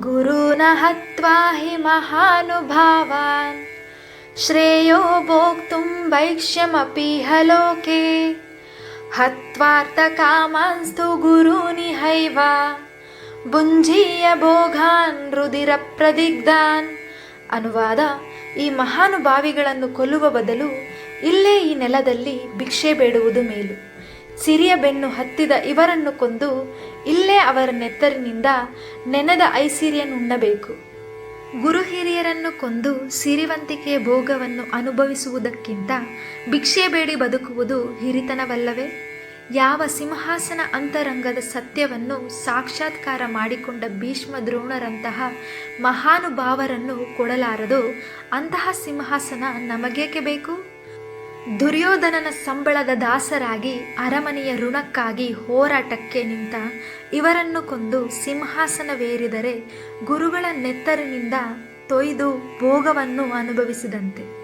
ಗುರುನ ಹತ್ವಾ ಹಿ ಮಹಾನುಭಾವಾನ್ ಶ್ರೇಯೋ ಭೋಕ್ತುಂ ವೈಕ್ಷ್ಯಮಿ ಹಲೋಕೆ ಹತ್ವಾರ್ಥ ಕಾಮಾನ್ಸ್ತು ಗುರೂನಿ ಹೈವ ಭುಂಜೀಯ ಭೋಗಾನ್ ರುದಿರ ಪ್ರದಿಗ್ಧಾನ್ ಅನುವಾದ ಈ ಮಹಾನುಭಾವಿಗಳನ್ನು ಕೊಲ್ಲುವ ಬದಲು ಇಲ್ಲೇ ಈ ನೆಲದಲ್ಲಿ ಭಿಕ್ಷೆ ಬೇಡುವುದು ಮೇಲು. ಸಿರಿಯ ಬೆನ್ನು ಹತ್ತಿದ ಇವರನ್ನು ಕೊಂದು ಇಲ್ಲೇ ಅವರ ನೆತ್ತರಿನಿಂದ ನೆನೆದ ಐಸಿರಿಯನ್ನುಣ್ಣಬೇಕು ಗುರು ಹಿರಿಯರನ್ನು ಕೊಂದು ಸಿರಿವಂತಿಕೆಯ ಭೋಗವನ್ನು ಅನುಭವಿಸುವುದಕ್ಕಿಂತ ಭಿಕ್ಷೆ ಬೇಡಿ ಬದುಕುವುದು ಹಿರಿತನವಲ್ಲವೇ? ಯಾವ ಸಿಂಹಾಸನ ಅಂತರಂಗದ ಸತ್ಯವನ್ನು ಸಾಕ್ಷಾತ್ಕಾರ ಮಾಡಿಕೊಂಡ ಭೀಷ್ಮ ದ್ರೋಣರಂತಹ ಮಹಾನುಭಾವರನ್ನು ಕೊಡಲಾರದು ಅಂತಹ ಸಿಂಹಾಸನ ನಮಗೇಕೆ ಬೇಕು? ದುರ್ಯೋಧನನ ಸಂಬಳದ ದಾಸರಾಗಿ, ಅರಮನೆಯ ಋಣಕ್ಕಾಗಿ ಹೋರಾಟಕ್ಕೆ ನಿಂತ ಇವರನ್ನು ಕೊಂದು ಸಿಂಹಾಸನವೇರಿದರೆ ಗುರುಗಳ ನೆತ್ತರಿನಿಂದ ತೊಯ್ದು ಭೋಗವನ್ನು ಅನುಭವಿಸಿದಂತೆ.